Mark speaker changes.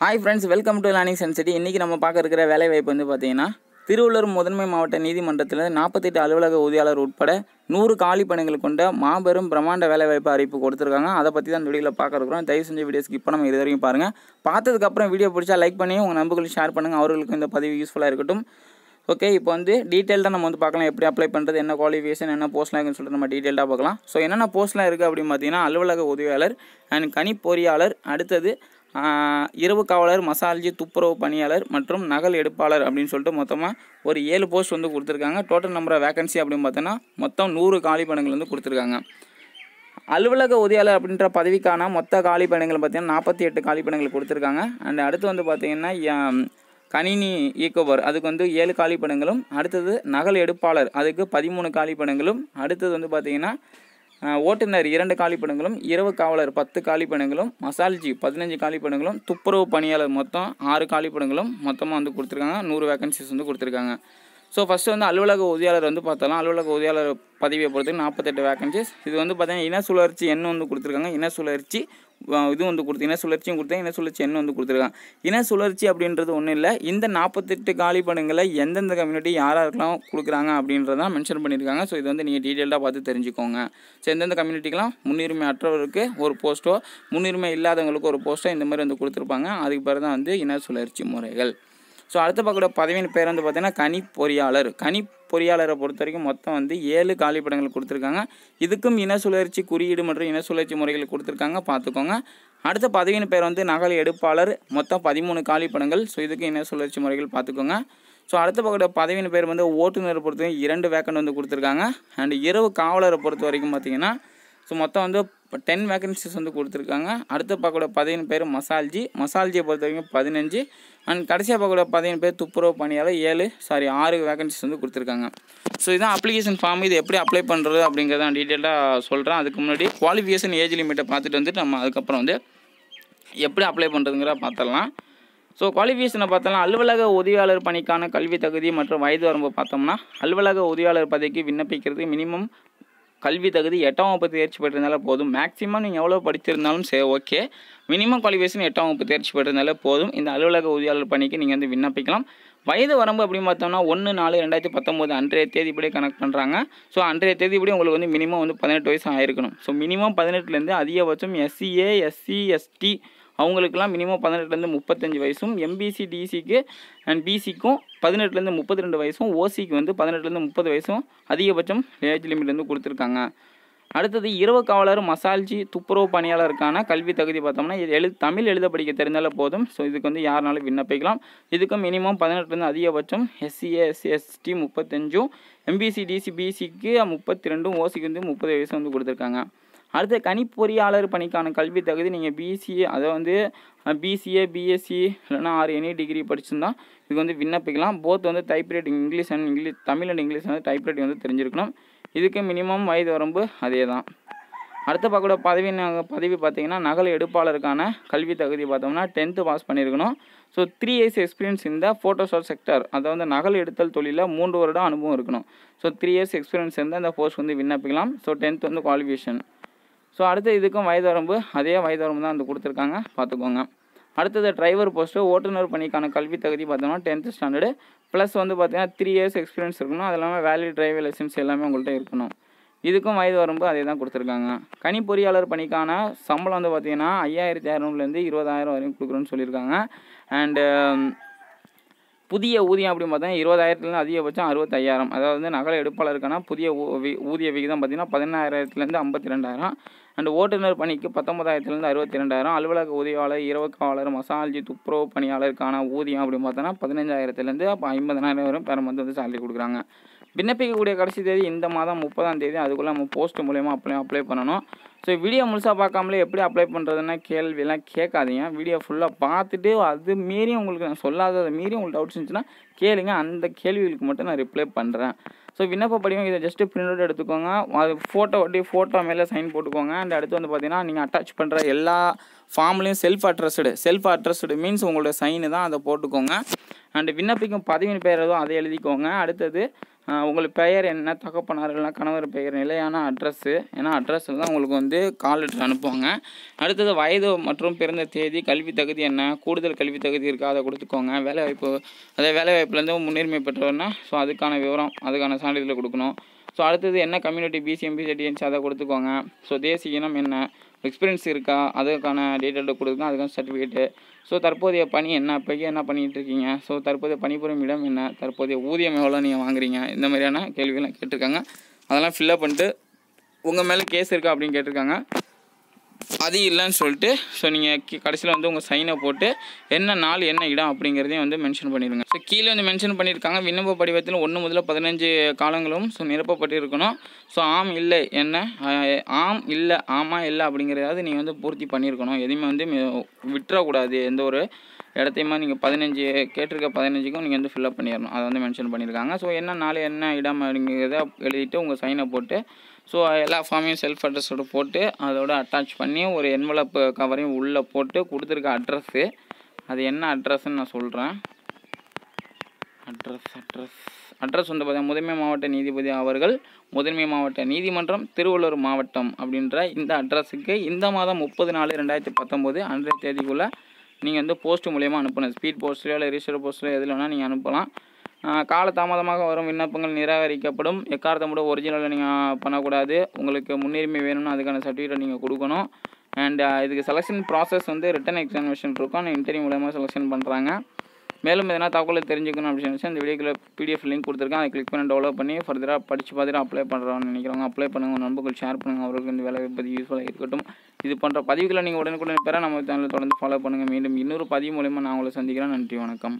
Speaker 1: Hi friends welcome to learning சென்சிட்டி இன்றைக்கி நம்ம பார்க்க இருக்கிற வேலை வாய்ப்பு வந்து பார்த்தீங்கன்னா திருவள்ளூர் முதன்மை மாவட்ட நீதிமன்றத்தில் நாற்பத்தெட்டு அலுவலக ஊதியாளர் உட்பட நூறு காலி பணிகள் கொண்ட மாபெரும் பிரம்மாண்ட வேலைவாய்ப்பு அறிவிப்பு கொடுத்துருக்காங்க. அதை பற்றி தான் இந்த வீடியோவில் பார்க்க இருக்கிறோம். தயவு செஞ்சு வீடியோ ஸ்கிப் நம்ம இது வரைக்கும் பாருங்கள் பார்த்ததுக்கப்புறம் வீடியோ பிடிச்சா லைக் பண்ணி உங்கள் நண்பர்களுக்கு ஷேர் பண்ணுங்கள் அவர்களுக்கு இந்த பதிவு யூஸ்ஃபுல்லாக இருக்கட்டும். ஓகே இப்போ வந்து டீட்டெயில்டாக நம்ம வந்து பார்க்கலாம். எப்படி அப்ளை பண்ணுறது என்ன குவாலிஃபிகேஷன் என்ன போஸ்ட்லாம் இருக்குன்னு சொல்லிட்டு நம்ம டீட்டெயில்டாக பார்க்கலாம். ஸோ என்னென்ன போஸ்ட்லாம் இருக்குது அப்படின்னு பார்த்தீங்கன்னா அலுவலக உதவியாளர் அண்ட் கணி பொறியாளர் அடுத்தது இரவு காவலர் மசால்ஜி துப்புரவு பணியாளர் மற்றும் நகல் எடுப்பாளர் அப்படின்னு சொல்லிட்டு மொத்தமாக ஒரு ஏழு போஸ்ட் வந்து கொடுத்துருக்காங்க. டோட்டல் நம்பர் ஆஃப் வேகன்சி அப்படின்னு பார்த்தோன்னா மொத்தம் நூறு காலி பணிகள் வந்து கொடுத்துருக்காங்க. அலுவலக உதவியாளர் அப்படின்ற பதவிக்கான மொத்த காலி பணிகள் பார்த்தீங்கன்னா நாற்பத்தி எட்டு காலி பணிகள் கொடுத்துருக்காங்க. அண்ட் அடுத்து வந்து பார்த்தீங்கன்னா கணினி இயக்குபவர் அதுக்கு வந்து ஏழு காலி அடுத்தது நகல் எடுப்பாளர் அதுக்கு பதிமூணு காலி அடுத்தது வந்து பார்த்திங்கன்னா ஓட்டுநர் இரண்டு காலிப்படங்களும் இரவு காவலர் பத்து காலிப்படங்களும் பணிகளும் மசால்ஜி பதினஞ்சு காலிப்படங்களும் துப்புரவு பணியாளர் மொத்தம் ஆறு காலிப்படங்களும் மொத்தமாக வந்து கொடுத்துருக்காங்க. நூறு வேகன்சிஸ் வந்து கொடுத்துருக்காங்க. ஸோ ஃபஸ்ட்டு வந்து அலுவலக உதவியாளர் வந்து பார்த்தாலும் அலுவலக உதவியாளர் பதவியை பொறுத்து நாற்பத்தெட்டு வேகன்சிஸ் இது வந்து பார்த்தீங்கன்னா இன சுழற்சி எண் வந்து கொடுத்துருக்காங்க. இன சுழற்சி இதுவும் இது வந்து கொடுத்து இன சுழற்சியும் கொடுத்தேன். இன சுழற்சி என்ன வந்து கொடுத்துருக்காங்க. இன சுழற்சி அப்படின்றது ஒன்றும் இல்லை. இந்த நாற்பத்தெட்டு காலி படங்களை எந்தெந்த கம்யூனிட்டி யார் யாருக்கெல்லாம் கொடுக்குறாங்க அப்படின்றதான் மென்ஷன் பண்ணியிருக்காங்க. ஸோ இது வந்து நீங்கள் டீட்டெயில்டாக பார்த்து தெரிஞ்சுக்கோங்க. ஸோ எந்தெந்த கம்யூனிட்டிக்கெலாம் முன்னுரிமை அற்றவருக்கு ஒரு போஸ்ட்டோ முன்னுரிமை இல்லாதவங்களுக்கு ஒரு போஸ்ட்டோ இந்த மாதிரி வந்து கொடுத்துருப்பாங்க. அதுக்கு பிறகு தான் வந்து இன சுழற்சி முறைகள். ஸோ அடுத்த பார்க்கக்கூடிய பதவியின் பேர் வந்து பார்த்தீங்கன்னா கனி பொறியாளர். கனி பொறியாளரை பொறுத்த வரைக்கும் மொத்தம் வந்து ஏழு காலிப்படங்கள் கொடுத்துருக்காங்க. இதுக்கும் இன சுழற்சி குறியீடு மற்றும் இன சுழற்சி முறைகள் கொடுத்துருக்காங்க. பார்த்துக்கோங்க. அடுத்த பதவியின் பேர் வந்து நகல் எடுப்பாளர். மொத்தம் பதிமூணு காலிப்படங்கள் ஸோ இதுக்கு இன சுழற்சி முறைகள் பார்த்துக்கோங்க. ஸோ அடுத்த பக்கத்தில் பதவியின் பேர் வந்து ஓட்டுநரை பொறுத்த வரைக்கும் இரண்டு வேக்கண்ட் வந்து கொடுத்துருக்காங்க. அண்ட் இரவு காவலரை பொறுத்த வரைக்கும் பார்த்தீங்கன்னா ஸோ மொத்தம் வந்து டென் வேகன்சிஸ் வந்து கொடுத்துருக்காங்க. அடுத்த பார்க்கக்கூடிய பதினேழு பேர் மசால்ஜி. மசால்ஜியை பொறுத்த வரைக்கும் பதினஞ்சு. அண்ட் கடைசியாக பார்க்கக்கூடிய பதினேழு பேர் துப்புரவு பணியாளர் ஏழு சாரி ஆறு வேகன்சிஸ் வந்து கொடுத்துருக்காங்க. ஸோ இதான் அப்ளிகேஷன் ஃபார்ம் இது எப்படி அப்ளை பண்ணுறது அப்படிங்கிறத நான் டீட்டெயிலாக சொல்கிறேன் அதுக்கு முன்னாடி குவாலிஃபிகேஷன் ஏஜ் லிமிட்டை பார்த்துட்டு வந்துட்டு நம்ம அதுக்கப்புறம் வந்து எப்படி அப்ளை பண்ணுறதுங்கிற பார்த்துடலாம். ஸோ குவாலிஃபிகேஷனை பார்த்தோம்னா அலுவலக உதவியாளர் பணிக்கான கல்வி தகுதி மற்றும் வயது வரம்பு பார்த்தோம்னா அலுவலக உதவியாளர் பதவிக்கு விண்ணப்பிக்கிறது மினிமம் கல்வி தகுதி எட்டாம் வகுப்பு தேர்ச்சி பெற்றிருந்தாலே போதும். மேக்ஸிமம் நீங்கள் எவ்வளோ படிச்சிருந்தாலும் சரி ஓகே மினிமம் குவாலிஃபிகேஷன் எட்டாம் வகுப்பு தேர்ச்சி பெற்றிருந்தாலே போதும். இந்த அலுவலக உதவியாளர் பணிக்கு நீங்கள் வந்து விண்ணப்பிக்கலாம். வயது வரம்பு அப்படின்னு பார்த்தோம்னா ஒன்று நாலு ரெண்டாயிரத்தி பத்தொம்போது அன்றைய தேதிப்படி கனெக்ட் பண்ணுறாங்க ஸோ அன்றைய தேதிப்படி உங்களுக்கு வந்து மினிமம் வந்து பதினெட்டு வயசு ஆயிருக்கணும். ஸோ மினிமம் பதினெட்டுலேருந்து அதிகபட்சம் எஸ்சிஏ எஸ்சி எஸ்டி அவங்களுக்குலாம் மினிமம் பதினெட்டுலேருந்து முப்பத்தஞ்சு வயசும் எம்பிசி டிசிக்கு அண்ட் பிசிக்கும் பதினெட்டுலேருந்து முப்பத்தி ரெண்டு வயசும் ஓசிக்கு வந்து பதினெட்டுலேருந்து முப்பது வயசும் அதிகபட்சம் ஏஜ் லிமிட் வந்து கொடுத்துருக்காங்க. அடுத்தது இரவு காவலர் மசால்ஜி துப்புரவு பணியாளருக்கான கல்வி தகுதி பார்த்தோம்னா இது எழு தமிழ் எழுத படிக்க தெரிந்தாலே போதும். ஸோ இதுக்கு வந்து யாருனாலும் விண்ணப்பிக்கலாம். இதுக்கு மினிமம் பதினெட்டுலேருந்து அதிகபட்சம் எஸ்சிஏ எஸ்சி எஸ்டி முப்பத்தஞ்சும் எம்பிசி டிசி பிசிக்கு முப்பத்தி ரெண்டும் ஓசிக்கு வந்து முப்பது வயசு வந்து கொடுத்துருக்காங்க. அடுத்து கணிப்பொறியாளர் பணிக்கான கல்வி தகுதி நீங்கள் பிசிஏ அதை வந்து பிசிஏ பிஎஸ்சி இல்லைனா ஆறு எனி டிகிரி படிச்சிருந்தா இதுக்கு வந்து விண்ணப்பிக்கலாம். போத் வந்து type writing English and English Tamil and English வந்து டைப் ரைட்டிங் வந்து தெரிஞ்சிருக்கணும். இதுக்கு மினிமம் வயது வரம்பு அதே தான் அடுத்த பார்க்கக்கூடிய பதவி பதவி பார்த்தீங்கன்னா நகல் எடுப்பாளருக்கான கல்வி தகுதி பார்த்தோம்னா டென்த்து பாஸ் பண்ணியிருக்கணும் ஸோ த்ரீ இயர்ஸ் எக்ஸ்பீரியன்ஸ் இந்த ஃபோட்டோஷாப் செக்டர் அதாவது நகல் எடுத்தல் தொழிலில் மூன்று வருடம் அனுபவம் இருக்கணும். ஸோ த்ரீ இயர்ஸ் எக்ஸ்பீரியன்ஸ் இருந்தால் இந்த போஸ்ட் வந்து விண்ணப்பிக்கலாம். ஸோ டென்த் வந்து குவாலிஃபிகேஷன் ஸோ அடுத்து இதுக்கும் வயது வரம்பு அதே வயது வரம்பு தான் வந்து கொடுத்துருக்காங்க. பார்த்துக்கோங்க. அடுத்தது டிரைவர் போஸ்ட்டு ஓட்டுநர் பணிக்கான கல்வி தகுதி பார்த்தோம்னா டென்த்து ஸ்டாண்டர்டு ப்ளஸ் வந்து பார்த்தீங்கன்னா த்ரீ இயர்ஸ் எக்ஸ்பீரியன்ஸ் இருக்கணும். அது இல்லாமல் வேலிட் டிரைவர் லைசன்ஸ் எல்லாமே உங்கள்கிட்ட இருக்கணும். இதுக்கும் வயது வரம்பு அதே தான் கொடுத்துருக்காங்க. கனி பொறியாளர் பணிக்கான சம்பளம் வந்து பார்த்தீங்கன்னா ஐயாயிரத்தி இரநூறுலேருந்து இருபதாயிரம் வரையும் கொடுக்குறோன்னு சொல்லியிருக்காங்க. அண்டு புதிய ஊதியம் அப்படின்னு பார்த்தா இருபதாயிரத்துலேருந்து அதிகபட்சம் அறுபத்தையாயிரம். அதாவது வந்து நகர எடுப்பாளருக்கான புதிய ஊ- வி- ஊதிய விகிதம் பார்த்தீங்கன்னா பதினாயிரத்துலேருந்து ஐம்பத்தி ரெண்டாயிரம் அண்ட் ஓட்டுநர் பணிக்கு பத்தொன்பதாயிரத்துலேருந்து அறுபத்தி ரெண்டாயிரம் அலுவலக உதவியாளர் இரவுக்காவலர் மசாலஜி மசால்ஜி துப்புரவு பணியாளருக்கான ஊதியம் அப்படின்னு பார்த்தோன்னா பதினஞ்சாயிரத்துலேருந்து அப்போ ஐம்பதனாயிரம் வரும் பெற மந்த் வந்து சேலரி கொடுக்குறாங்க. விண்ணப்பிக்கக்கூடிய கடைசி தேதி இந்த மாதம் முப்பதாம் தேதி. அதுக்குள்ளே நம்ம போஸ்ட் மூலயமா அப்ளை அப்ளை பண்ணணும். ஸோ வீடியோ முழுசாக பார்க்காமலே எப்படி அப்ளை பண்ணுறதுன்னா கேள்வியெல்லாம் கேட்காதீங்க. வீடியோ ஃபுல்லாக பார்த்துட்டு அது மீறி உங்களுக்கு நான் சொல்லாததை மீறி உங்களுக்கு டவுட்ஸ் இருந்துச்சுன்னா கேளுங்க. அந்த கேள்விகளுக்கு மட்டும் நான் ரிப்ளை பண்ணுறேன் ஸோ விண்ணப்ப படிவம் இதை ஜஸ்ட்டு பிரிண்ட் அவுட் எடுத்துக்கோங்க. அது ஃபோட்டோ ஒட்டி ஃபோட்டோ மேலே சைன் போட்டுக்கோங்க. அண்ட் அடுத்து வந்து பார்த்தீங்கன்னா நீங்கள் அட்டாச் பண்ணுற எல்லா ஃபார்ம்லேயும் self addressed self addressed means உங்களோட சைனு தான் அதை போட்டுக்கோங்க. அண்ட் விண்ணப்பிக்கும் பதவியின் பெயர் எதுவும் அதை எழுதிக்கோங்க. அடுத்தது உங்களுக்கு பெயர் என்ன தகப்பனார் இல்லைனா கணவர் பெயர் நிலையான அட்ரஸ்ஸு ஏன்னா அட்ரஸில் தான் உங்களுக்கு வந்து கால் லெட்டர் அனுப்புவாங்க. அடுத்தது வயது மற்றும் பிறந்த தேதி கல்வி தகுதி என்ன கூடுதல் கல்வி தகுதி இருக்கா அதை கொடுத்துக்கோங்க. வேலைவாய்ப்பு அதே வேலைவாய்ப்புலேருந்து முன்னுரிமை பெற்றவர்னா ஸோ அதுக்கான விவரம் அதுக்கான சான்றிதழ் கொடுக்கணும். ஸோ அடுத்தது என்ன கம்யூனிட்டி பிசி எம்பிசி டிஎன்சி அதை கொடுத்துக்கோங்க. ஸோ தேசிய இனம் என்ன? எக்ஸ்பீரியன்ஸ் இருக்கா? அதுக்கான டீட்டெயில் கொடுத்துக்கோங்க அதுக்கான சர்டிஃபிகேட்டு ஸோ தற்போதைய பணி என்ன? இப்போக்கி என்ன பண்ணிகிட்டு இருக்கீங்க? ஸோ தற்போதைய பணிபுரியும் இடம் என்ன? தற்போதைய ஊதியம் எவ்வளோ நீங்கள் வாங்குறீங்க? இந்த மாதிரியான கேள்விகள்லாம் கேட்டிருக்காங்க. அதெல்லாம் ஃபில்லப் பண்ணிட்டு உங்கள் மேலே கேஸ் இருக்கா அப்படின்னு கேட்டிருக்காங்க. அது இல்லைன்னு சொல்லிட்டு ஸோ நீங்கள் கடைசியில் வந்து உங்கள் சைனை போட்டு என்ன நாள் என்ன இடம் அப்படிங்கிறதையும் வந்து மென்ஷன் பண்ணிடுங்க. ஸோ கீழே வந்து மென்ஷன் பண்ணியிருக்காங்க விண்ணப்ப படிவத்தில் ஒன்று முதல்ல பதினஞ்சு காலங்களும் ஸோ நிரப்பப்பட்டிருக்கணும். ஸோ ஆம் இல்லை என்ன? ஆம் இல்லை ஆமா இல்லை அப்படிங்கிறதாவது நீங்கள் வந்து பூர்த்தி பண்ணியிருக்கணும். எதையுமே வந்து விட்டுறக்கூடாது. எந்த ஒரு இடத்தையுமே நீங்கள் பதினஞ்சு கேட்டிருக்க பதினஞ்சுக்கும் நீங்கள் வந்து ஃபில்அப் பண்ணிடணும். அதை வந்து மென்ஷன் பண்ணியிருக்காங்க. ஸோ என்ன நாள் என்ன இடம் அப்படிங்கிறத எழுதிட்டு உங்கள் சைனை போட்டு ஸோ எல்லா ஃபார்மையும் செல்ஃப் அட்ரஸோட போட்டு அதோட அட்டாச் பண்ணி ஒரு என்வலப்பு கவரையும் உள்ளே போட்டு கொடுத்துருக்க அட்ரஸ்ஸு அது என்ன அட்ரஸ்ன்னு நான் சொல்கிறேன் அட்ரஸ் அட்ரஸ் அட்ரஸ் வந்து பார்த்தீங்கன்னா முதன்மை மாவட்ட நீதிபதி அவர்கள் முதன்மை மாவட்ட நீதிமன்றம் திருவள்ளூர் மாவட்டம் அப்படின்ற இந்த அட்ரஸுக்கு இந்த மாதம் முப்பது நாலு ரெண்டாயிரத்தி பத்தொம்போது அன்றைய தேதிக்குள்ளே நீங்கள் வந்து போஸ்ட் மூலியமாக அனுப்பணும். ஸ்பீட் போஸ்ட்லையோ இல்லை ரிஜிஸ்டர் போஸ்ட்லையோ எதில் வேணால் நீங்கள் அனுப்பலாம். கால தாமதமாக வரும் விண்ணப்பங்கள் நிராகரிக்கப்படும். எக்காரணத்தோட ஒரிஜினலில் நீங்கள் பண்ணக்கூடாது. உங்களுக்கு முன்னுரிமை வேணும்னா அதுக்கான சர்டிஃபிகேட் நீங்கள் கொடுக்கணும். அண்ட் இதுக்கு செலெக்ஷன் ப்ராசஸ் வந்து ரிட்டன் எக்ஸாமினேஷன் இருக்கும். ஆனால் இன்டர்வியூ மூலமாக செலெக்ஷன் பண்ணுறாங்க மேலும் எதனா தகவலை தெரிஞ்சுக்கணும் அப்படின்னு நினச்சா இந்த வீடியோக்குள்ள பிடிஎஃப் லிங்க் கொடுத்துருக்கேன். அதை கிளிக் பண்ணி டெவலப் பண்ணி ஃபர்தராக படித்து பார்த்துட்டு அப்ளை பண்ணுறோம்னு நினைக்கிறவங்க அப்ளை பண்ணுங்கள் நண்பர்கள் ஷேர் பண்ணுங்கள் அவருக்கு இந்த வேலை பற்றி யூஸ்ஃபுல்லாக இருக்கட்டும். இது போன்ற பதிவுகளை நீங்கள் உடனுக்குடன் பெற நம்ம சேனலை தொடர்ந்து ஃபாலோ பண்ணுங்கள் மீண்டும் இன்னொரு பதிவு மூலயமா நான் உங்களை சந்திக்கிறேன். நன்றி வணக்கம்.